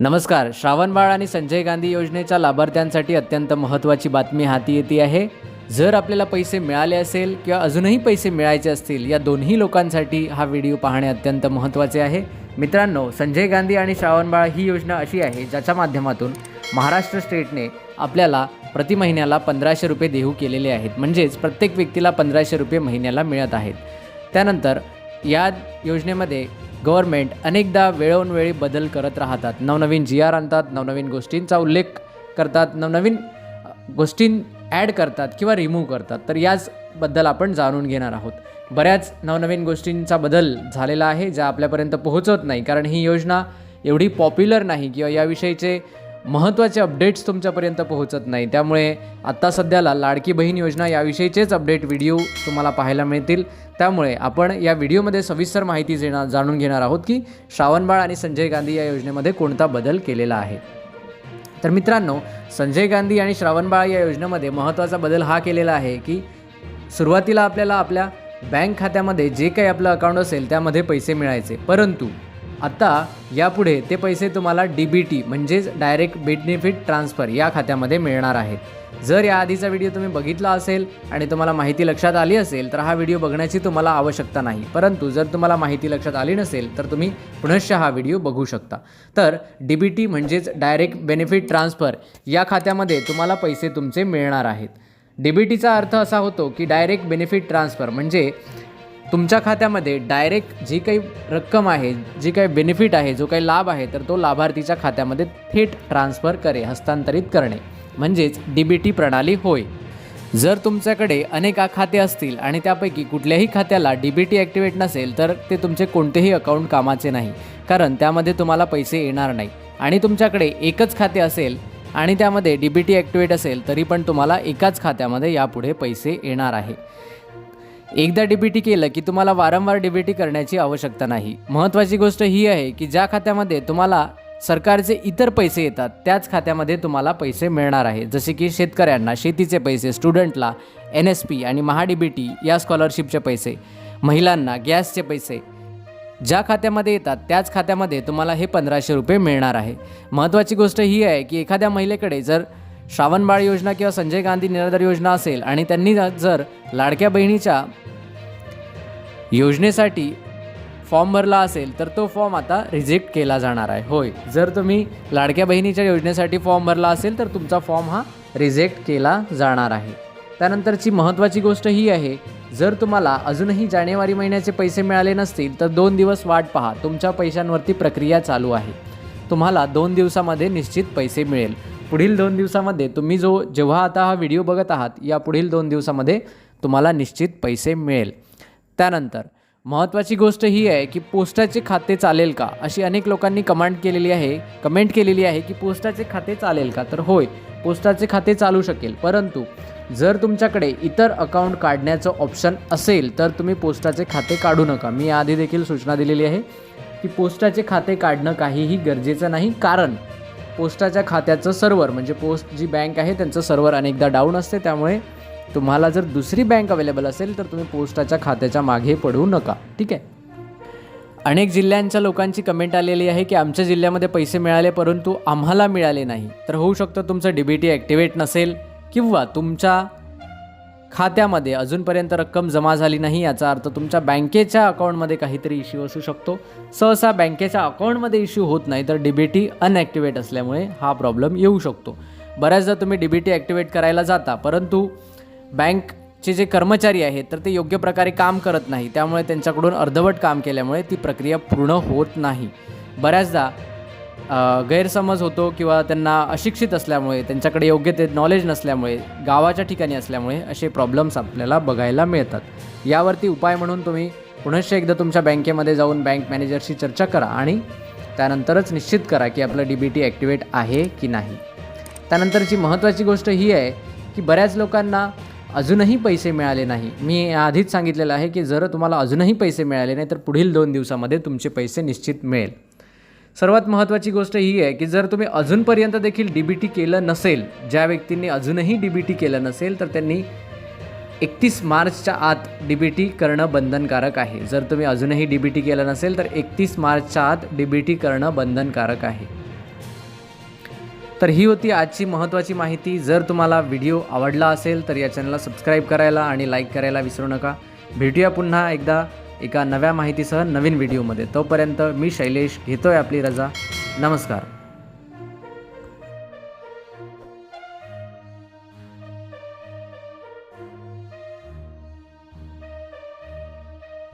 नमस्कार श्रावणबाळ आणि संजय गांधी योजनेच्या लाभार्थ्यांसाठी अत्यंत महत्त्वाची बातमी हाती येते आहे. जर आपल्याला पैसे मिळाले असेल किंवा अजूनही पैसे मिळायचे असतील या दोन्ही लोकांसाठी हा व्हिडिओ पाहणे अत्यंत महत्त्वाचे आहे. मित्रांनो संजय गांधी आणि श्रावणबाळ ही योजना अशी आहे ज्याच्या माध्यमातून महाराष्ट्र स्टेटने आपल्याला प्रति महिन्याला पंधराशे रुपये देऊ केलेले आहेत. म्हणजेच प्रत्येक व्यक्तीला पंधराशे रुपये महिन्याला मिळत आहेत. त्यानंतर या योजनेमध्ये गव्हर्मेंट अनेकदा वेळोनवेळी बदल करत राहतात. नवनवीन जी आर आणतात नवनवीन गोष्टींचा उल्लेख करतात नवनवीन गोष्टी ॲड करतात किंवा रिमूव्ह करतात. तर याचबद्दल आपण जाणून घेणार आहोत. बऱ्याच नवनवीन गोष्टींचा बदल झालेला आहे ज्या आपल्यापर्यंत पोहोचत नाही. कारण ही योजना एवढी पॉप्युलर नाही किंवा याविषयीचे महत्त्वाचे अपडेट्स तुमच्यापर्यंत पोहोचत नाही. त्यामुळे आत्ता सध्याला लाडकी बहीण योजना याविषयीचेच अपडेट व्हिडिओ तुम्हाला पाहायला मिळतील. त्यामुळे आपण या व्हिडिओमध्ये सविस्तर माहिती देणार जाणून घेणार आहोत की श्रावणबाळ आणि संजय गांधी या योजनेमध्ये कोणता बदल केलेला आहे. तर मित्रांनो संजय गांधी आणि श्रावणबाळ या योजनेमध्ये महत्त्वाचा बदल हा केलेला आहे की सुरुवातीला आपल्याला आपल्या बँक खात्यामध्ये जे काही आपलं अकाउंट असेल त्यामध्ये पैसे मिळायचे. परंतु आता यापुढे ते पैसे तुम्हाला डी बी टी म्हणजेच डायरेक्ट बेनिफिट ट्रान्सफर या खात्यामध्ये मिळणार आहेत जर या आधीचा व्हिडिओ तुम्ही बघितला असेल आणि तुम्हाला माहिती लक्षात आली असेल तर हा व्हिडिओ बघण्याची तुम्हाला आवश्यकता नाही. परंतु जर तुम्हाला माहिती लक्षात आली नसेल तर तुम्ही पुनश्च हा व्हिडिओ बघू शकता. तर डी बी टी म्हणजेच डायरेक्ट बेनिफिट ट्रान्सफर या खात्यामध्ये तुम्हाला पैसे तुमचे मिळणार आहेत. डी बी टीचा अर्थ असा होतो की डायरेक्ट बेनिफिट ट्रान्सफर म्हणजे तुमच्या खात्यामध्ये डायरेक्ट जी काही रक्कम आहे जी काही बेनिफिट आहे जो काही लाभ आहे तर तो लाभार्थीच्या खात्यामध्ये थेट ट्रान्सफर करे हस्तांतरित करणे. म्हणजेच डी बी टी प्रणाली होय. जर तुमच्याकडे अनेक खाते असतील आणि त्यापैकी कुठल्याही खात्याला डी बी टी ॲक्टिवेट नसेल तर ते तुमचे कोणतेही अकाउंट कामाचे नाही. कारण त्यामध्ये तुम्हाला पैसे येणार नाही. आणि तुमच्याकडे एकच खाते असेल आणि त्यामध्ये डी बी टी ॲक्टिवेट असेल तरी पण तुम्हाला एकाच खात्यामध्ये यापुढे पैसे येणार आहे. एकदा डीबीटी केलं की तुम्हाला वारंवार डीबीटी करण्याची आवश्यकता नाही. महत्त्वाची गोष्ट ही आहे की ज्या खात्यामध्ये तुम्हाला सरकारचे इतर पैसे येतात त्याच खात्यामध्ये तुम्हाला पैसे मिळणार आहे जसे की शेतकऱ्यांना शेतीचे पैसे स्टुडंटला एन एस पी आणि महा या स्कॉलरशिपचे पैसे महिलांना गॅसचे पैसे ज्या खात्यामध्ये येतात त्याच खात्यामध्ये तुम्हाला हे पंधराशे रुपये मिळणार आहे. महत्त्वाची गोष्ट ही आहे की एखाद्या महिलेकडे जर श्रावणबाळ योजना किंवा संजय गांधी निराधार योजना असेल आणि त्यांनी जर लाडक्या बहिणीच्या योजनेसाठी फॉर्म भरला असेल तर तो फॉर्म आता रिजेक्ट केला जाणार आहे. होय. जर तुम्ही लाडक्या बहिणीच्या योजनेसाठी फॉर्म भरला असेल तर तुमचा फॉर्म हा रिजेक्ट केला जाणार आहे. त्यानंतरची महत्त्वाची गोष्ट ही आहे जर तुम्हाला अजूनही जानेवारी महिन्याचे पैसे मिळाले नसतील तर दोन दिवस वाट पहा. तुमच्या पैशांवरती प्रक्रिया चालू आहे. तुम्हाला दोन दिवसामध्ये निश्चित पैसे मिळेल. पुढील दोन दिवसामध्ये तुम्ही जो जेव्हा आता हा व्हिडिओ बघत आहात या पुढील दोन दिवसामध्ये तुम्हाला निश्चित पैसे मिळेल. त्यानंतर महत्त्वाची गोष्ट ही आहे की पोस्टाचे खाते चालेल का? अशी अनेक लोकांनी कमांड केलेली आहे कमेंट केलेली आहे की पोस्टाचे खाते चालेल का? तर होय पोस्टाचे खाते चालू शकेल. परंतु जर तुमच्याकडे इतर अकाउंट काढण्याचं ऑप्शन असेल तर तुम्ही पोस्टाचे खाते काढू नका. मी आधी देखील सूचना दिलेली आहे की पोस्टाचे खाते काढणं काहीही गरजेचं नाही. कारण पोस्टाच्या खात्याचं सर्व्हर म्हणजे पोस्ट जी बँक आहे त्यांचं सर्व्हर अनेकदा डाऊन असते त्यामुळे तुम्हाला जर दुसरी बँक अवेलेबल असेल तर तुम्ही पोस्टाच्या खात्याच्या मागे पडू नका. ठीक आहे? अनेक जिल्ह्यांच्या लोकांची कमेंट आलेली आहे की आमच्या जिल्ह्यामध्ये पैसे मिळाले परंतु आम्हाला मिळाले नाही. तर होऊ शकतं तुमचं डी बी टी ॲक्टिवेट नसेल किंवा तुमच्या खात्यामध्ये अजूनपर्यंत रक्कम जमा झाली नाही याचा अर्थ तुमच्या बँकेच्या अकाउंटमध्ये काहीतरी इश्यू असू शकतो. सहसा बँकेच्या अकाउंटमध्ये इश्यू होत नाही तर डी अनॲक्टिवेट असल्यामुळे हा प्रॉब्लेम येऊ शकतो. बऱ्याचदा तुम्ही डी ॲक्टिवेट करायला जाता परंतु बँकचे जे कर्मचारी आहेत तर ते योग्य प्रकारे काम करत नाही. त्यामुळे त्यांच्याकडून अर्धवट काम केल्यामुळे ती प्रक्रिया पूर्ण होत नाही. बऱ्याचदा गैरसमज होतो किंवा त्यांना अशिक्षित असल्यामुळे त्यांच्याकडे योग्य ते नॉलेज नसल्यामुळे गावाच्या ठिकाणी असल्यामुळे असे प्रॉब्लेम्स आपल्याला बघायला मिळतात. यावरती उपाय म्हणून तुम्ही पुनश्च एकदा तुमच्या बँकेमध्ये जाऊन बँक मॅनेजरशी चर्चा करा आणि त्यानंतरच निश्चित करा की आपलं डी बी टी ॲक्टिवेट आहे की नाही. त्यानंतरची महत्त्वाची गोष्ट ही आहे की बऱ्याच लोकांना अजूनही पैसे मिळाले नाही. मी आधीच सांगितलेलं आहे की जर तुम्हाला अजूनही पैसे मिळाले नाही तर पुढील दोन दिवसामध्ये तुमचे पैसे निश्चित मिळेल. सर्वात महत्त्वाची गोष्ट ही आहे की जर तुम्ही अजूनपर्यंत देखील डी बी टी केलं नसेल ज्या व्यक्तींनी अजूनही डी बी टी केलं नसेल तर त्यांनी एकतीस मार्चच्या आत डी बी टी करणं बंधनकारक आहे. जर तुम्ही अजूनही डी बी टी केलं नसेल तर एकतीस मार्चच्या आत डी बी टी करणं बंधनकारक आहे. तर ही होती आजची महत्त्वाची माहिती. जर तुम्हाला व्हिडिओ आवडला असेल तर या चॅनलला सबस्क्राईब करायला आणि लाईक करायला विसरू नका. भेटूया पुन्हा एकदा. एका नव्या माहितीसह नवीन व्हिडिओमध्ये. तोपर्यंत मी शैलेश घेतोय आपली रजा. नमस्कार.